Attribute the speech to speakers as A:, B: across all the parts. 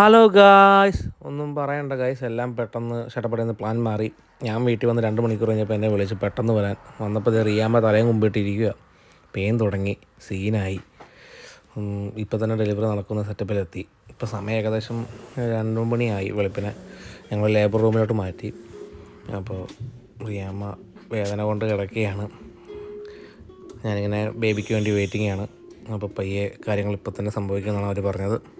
A: Hello guys ഒന്നും പറയണ്ട guys എല്ലാം പെട്ടെന്ന് ഷട്ടപ്പടയിൽ പ്ലാൻ മാറി. ഞാൻ വീട്ടിൽ വന്ന് രണ്ട് മണിക്കൂർ കഴിഞ്ഞപ്പോൾ എന്നെ വിളിച്ച് പെട്ടെന്ന് വരാൻ. വന്നപ്പോൾ ഇത് റിയാമ്മ തലയും മുമ്പിട്ടിരിക്കുക പെയിൻ തുടങ്ങി. സീനായി. ഇപ്പോൾ തന്നെ ഡെലിവറി നടക്കുന്ന സെറ്റപ്പിലെത്തി ഇപ്പോൾ സമയം ഏകദേശം രണ്ടു മണിയായി വെളുപ്പിനെ. ഞങ്ങൾ ലേബർ റൂമിലോട്ട് മാറ്റി. അപ്പോൾ റിയാമ്മ വേദന കൊണ്ട് കിടക്കുകയാണ്. ഞാനിങ്ങനെ ബേബിക്ക് വേണ്ടി വെയിറ്റിംഗ് ആണ്. അപ്പോൾ പയ്യെ കാര്യങ്ങൾ ഇപ്പോൾ തന്നെ സംഭവിക്കുമെന്നാണ് അവർ പറഞ്ഞത്.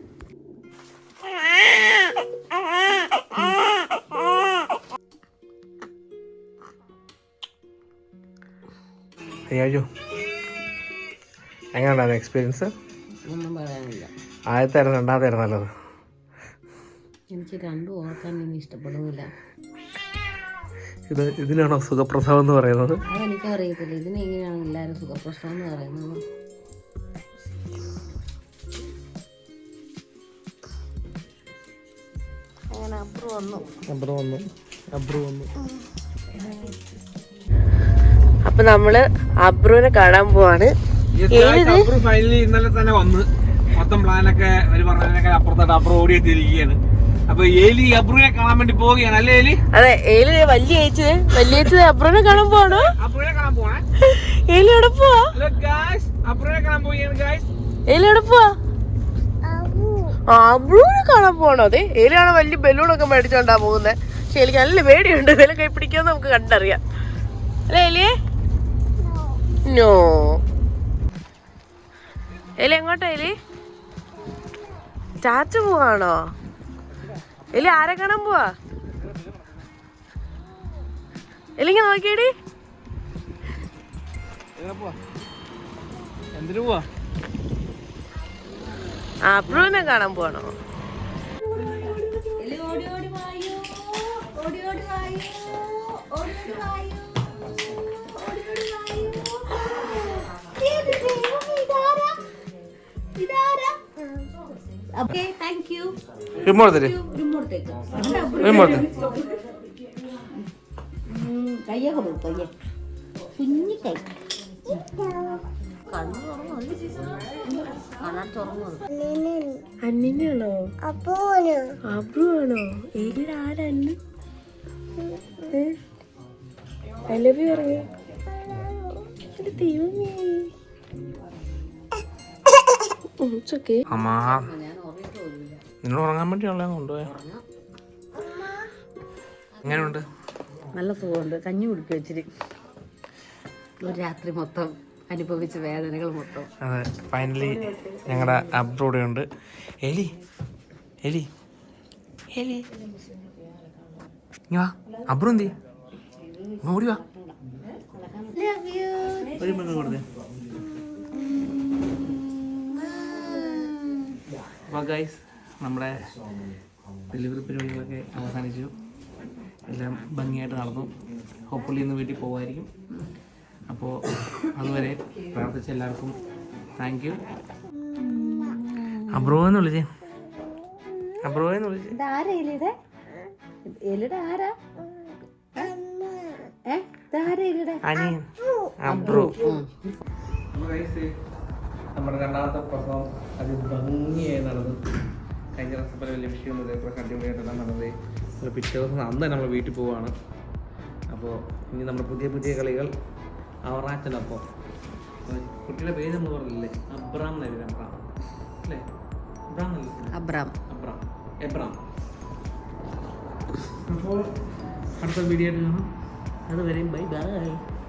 A: അയ്യോ എങ്ങനെയുണ്ടായിരുന്നു എക്സ്പീരിയൻസ്
B: ഒന്നും പറയാനില്ല.
A: ആദ്യത്തായിരുന്നു രണ്ടാമത്തായിരുന്നു നല്ലത്.
B: എനിക്ക് രണ്ടും ഓർക്കാൻ ഇനി ഇഷ്ടപ്പെടുന്നില്ല.
A: ഇത് ഇതിനാണോ സുഖപ്രസവം എന്ന് പറയുന്നത്?
B: അതെനിക്കറിയത്തില്ല. ഇതിനെങ്ങനെയാണ് എല്ലാവരും സുഖപ്രസവം എന്ന് പറയുന്നത്? അങ്ങനെ അബ്രു വന്നു.
A: അബ്രു വന്നു. അബ്രു വന്നു.
B: അപ്പൊ നമ്മൾ അബ്രുവിനെ കാണാൻ പോവാണ്.
C: ഫൈനലി ഇന്നലെ തന്നെ വന്ന്. മൊത്തം പ്ലാനൊക്കെ ഒരു പറഞ്ഞതിനൊക്കെ അപ്പുറത്തോട്ട് അപ്പുറം ഓടി എത്തിയിരിക്കുകയാണ്. അപ്പൊ ഏലി അബ്രുവിനെ കാണാൻ വേണ്ടി പോവുകയാണ്. അല്ലേ ഏലി?
B: അതെ ഏലി വലിയ ചേച്ചി വലിയ ചേച്ചി അബ്രുവിനെ കാണാൻ പോവാണോ?
C: അബ്രുവിനെ കാണാൻ പോണേ
B: ഏലി എവിടെ പോവാ?
C: ഹലോ ഗായ്സ് അബ്രുവിനെ കാണാൻ പോവുകയാണ് ഗായ്സ്
B: ഏലി എവിടെ പോവാ? അബ്രുവിനെ കാണാൻ പോണോ അതെ ഏലിയാണ് വലിയ ബലൂണൊക്കെ മേടിച്ചോണ്ടാ പോകുന്നത് പക്ഷെ എനിക്ക് നല്ല പേടിയുണ്ട്. വില കൈ പിടിക്കാന്ന് നമുക്ക് കണ്ടറിയാം. അല്ലേ ഏലിയെ? നോ എലി എങ്ങോട്ടാ എലി? ചാച്ച പോവാണോ? എലി ആരെ കാണാൻ പോവാ? എലിങ്ങ നോക്കിയടി.
C: എന്തിനു പോവാ?
B: ഓടി കാണാൻ പോവാണോ?
D: ഓക്കെ താങ്ക് യു
A: റിമോട്ട് തരും. റിമോട്ട്
D: കയ്യെ കൊടുക്കും കയ്യെ. കുഞ്ഞി കൈ.
B: അന്നിനാണോ? അബ്രു ആണോ ഏലിയുടെ ആരന്നു ഐ ലവ് യു പറഞ്ഞു ദൈവമേ. ഓക്കെ
A: അമ്മാ. നിന്നോട് ഉറങ്ങാൻ വേണ്ടിയുള്ള കൊണ്ടുപോയ. എങ്ങനെയുണ്ട്?
B: നല്ല സുഖമുണ്ട്. കഞ്ഞി കുടിക്കുക വെച്ചിരി ഒരു രാത്രി മൊത്തം അനുഭവിച്ച വേദനകൾ മൊത്തം.
A: അതെ ഫൈനലി ഞങ്ങളുടെ അബ്രോടെ ഉണ്ട് എലി എലി എലി. വാ. അബ്രു എന്തി ഓടി വാ. ഒരു മിനിറ്റ് കൊടുത്തേ. അപ്പോൾ ഗൈസ് നമ്മുടെ ഡെലിവറി പരിപാടികളൊക്കെ അവസാനിച്ചു. എല്ലാം ഭംഗിയായിട്ട് നടന്നു. ഹോപ്പ്ഫുള്ളി ഇന്ന് വീട്ടിൽ പോകുമായിരിക്കും അപ്പോൾ അതുവരെ പ്രാർത്ഥിച്ച എല്ലാവർക്കും താങ്ക് യു അബ്രോ എന്ന് വിളിച്ചേ. അബ്രോ എന്ന് വിളിച്ചേ.
D: ഇതാരാ എലിയുടെ എലിയുടെ ആരാ?
A: അനിയൻ. അബ്രോ. നമ്മുടെ രണ്ടാമത്തെ പ്രസവം അത് ഭംഗിയായി നടന്നു. കഴിഞ്ഞ ദിവസം പോലെ വലിയ വിഷയമൊന്നും ഇതേപോലെ അടിപൊളിയായിട്ടെല്ലാം നടന്നത്. ഒരു പിറ്റേ ദിവസം അന്ന് തന്നെ നമ്മൾ വീട്ടിൽ പോവുകയാണ് അപ്പോൾ ഇനി നമ്മുടെ പുതിയ പുതിയ കളികൾ അവറാച്ചനൊപ്പം. കുട്ടിയുടെ പേര് നമ്മൾ പറഞ്ഞില്ലേ? അബ്രാം എന്നായിരുന്നു അബ്രാം. അല്ലേ? Abram
B: Abram.
A: അബ്രാം. എബ്രാം. അപ്പോൾ അടുത്ത വീഡിയോ ആയിട്ട് കാണാം. അതുവരെയും ബൈ ബൈ.